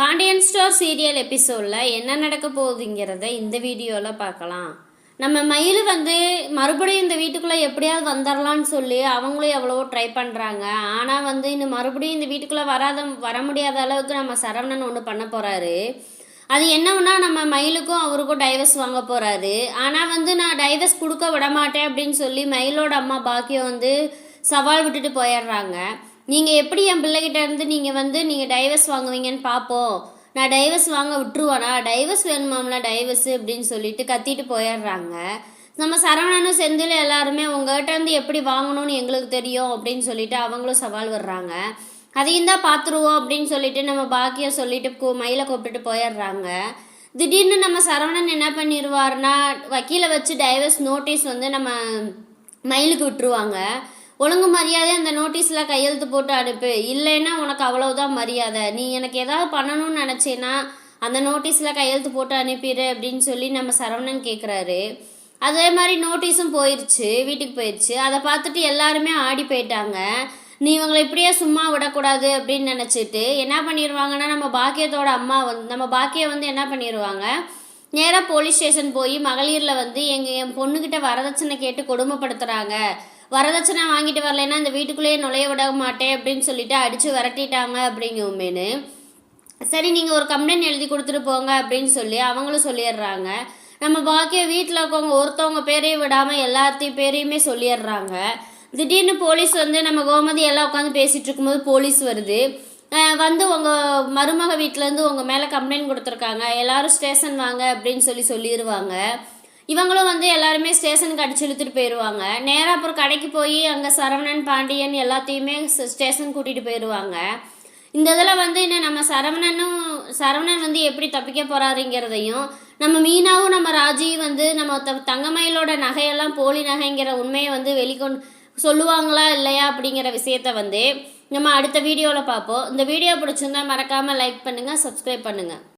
Pandian store serial எபிசோடில் என்ன நடக்க போகுதுங்கிறத இந்த வீடியோவில் பார்க்கலாம். நம்ம மயில் வந்து மறுபடியும் இந்த வீட்டுக்குள்ளே எப்படியாவது வந்துடலான்னு சொல்லி அவங்களும் எவ்வளவோ ட்ரை பண்ணுறாங்க ஆனால் வந்து இன்னும் மறுபடியும் இந்த வீட்டுக்குள்ளே வராத வர முடியாத அளவுக்கு நம்ம சரவணன் ஒன்று பண்ண போகிறாரு அது என்னன்னா நம்ம மயிலுக்கும் அவருக்கும் டைவர்ஸ் வாங்க போகிறாரு ஆனால் வந்து நான் டைவர்ஸ் கொடுக்க விட மாட்டேன் அப்படின்னு சொல்லி மயிலோட அம்மா பாக்கியம் வந்து சவால் விட்டுட்டு போயிடுறாங்க. நீங்கள் எப்படி என் பிள்ளைகிட்ட இருந்து நீங்கள் வந்து நீங்கள் டைவர்ஸ் வாங்குவீங்கன்னு பார்ப்போம் நான் டைவர்ஸ் வாங்க விட்டுருவானா? டைவர்ஸ் வேணுமாம்ல டைவர்ஸ் அப்படின்னு சொல்லிட்டு கத்திட்டு போயிடுறாங்க. நம்ம சரவணனும் செந்தில் எல்லாருமே உங்ககிட்ட இருந்து எப்படி வாங்கணும்னு எங்களுக்கு தெரியும் அப்படின்னு சொல்லிட்டு அவங்களும் சவால் வர்றாங்க அதையும் தான் பார்த்துருவோம் அப்படின்னு சொல்லிட்டு நம்ம பாக்கியம் சொல்லிட்டு கூ மயிலை கூப்பிட்டுட்டு போயிடுறாங்க. திடீர்னு நம்ம சரவணன் என்ன பண்ணிடுவார்னா வக்கீலை வச்சு டைவர்ஸ் நோட்டீஸ் வந்து நம்ம மயிலுக்கு விட்டுருவாங்க. ஒழுங்கு மரியாதை அந்த நோட்டீஸில் கையெழுத்து போட்டு அனுப்பு. இல்லைன்னா உனக்கு அவ்வளவுதான் மரியாதை. நீ எனக்கு ஏதாவது பண்ணணும்னு நினச்சேன்னா அந்த நோட்டீஸில் கையெழுத்து போட்டு அனுப்பிடு அப்படின்னு சொல்லி நம்ம சரவணன் கேட்குறாரு அதே மாதிரி நோட்டீஸும் போயிடுச்சு வீட்டுக்கு போயிடுச்சு அதை பார்த்துட்டு எல்லாருமே ஆடி போயிட்டாங்க. நீ இவங்களை இப்படியே சும்மா விடக்கூடாது அப்படின்னு நினச்சிட்டு என்ன பண்ணிடுவாங்கன்னா நம்ம பாக்கியத்தோட அம்மா வந்து நம்ம பாக்கியம் வந்து என்ன பண்ணிடுவாங்க நேராக போலீஸ் ஸ்டேஷன் போய் மகளிரில் வந்து எங்கள் என் பொண்ணுக்கிட்ட வரதட்சணை கேட்டு கொடுமைப்படுத்துகிறாங்க வரதட்சணை வாங்கிட்டு வரலைன்னா இந்த வீட்டுக்குள்ளேயே நுழைய விட மாட்டேன் அப்படின்னு சொல்லிட்டு அடித்து விரட்டிட்டாங்க அப்படிங்குமேனு சரி நீங்கள் ஒரு கம்ப்ளைண்ட் எழுதி கொடுத்துட்டு போங்க அப்படின்னு சொல்லி அவங்களும் சொல்லிடுறாங்க. நம்ம பாக்கிய வீட்டில் இருக்கவங்க ஒருத்தவங்க பேரையும் விடாமல் எல்லாத்தையும் பேரையுமே சொல்லிடுறாங்க. திடீர்னு போலீஸ் வந்து நம்ம கோமதி எல்லாம் உட்காந்து பேசிகிட்டு இருக்கும்போது போலீஸ் வருது. வந்து உங்கள் மருமக வீட்டிலேருந்து உங்கள் மேலே கம்ப்ளைண்ட் கொடுத்துருக்காங்க. எல்லோரும் ஸ்டேஷன் வாங்க அப்படின்னு சொல்லி சொல்லிடுவாங்க இவங்களும் வந்து எல்லாருமே ஸ்டேஷனுக்கு அடிச்சு இழுத்துட்டு போயிடுவாங்க நேராக அப்புறம் கடைக்கு போய் அங்கே சரவணன் பாண்டியன் எல்லாத்தையுமே ஸ்டேஷன் கூட்டிகிட்டு போயிடுவாங்க இந்த இதில் வந்து இன்னும் நம்ம சரவணனும் சரவணன் வந்து எப்படி தப்பிக்க போகிறாருங்கிறதையும் நம்ம மீனாவும் நம்ம ராஜி வந்து நம்ம த தங்கமயிலோட நகையெல்லாம் போலி நகைங்கிற உண்மையை வந்து வெளிக்கொண்டு சொல்லுவாங்களா இல்லையா அப்படிங்கிற விஷயத்த வந்து நம்ம அடுத்த வீடியோவில் பார்ப்போம். இந்த வீடியோ பிடிச்சிருந்தா மறக்காமல் லைக் பண்ணுங்கள் சப்ஸ்கிரைப் பண்ணுங்கள்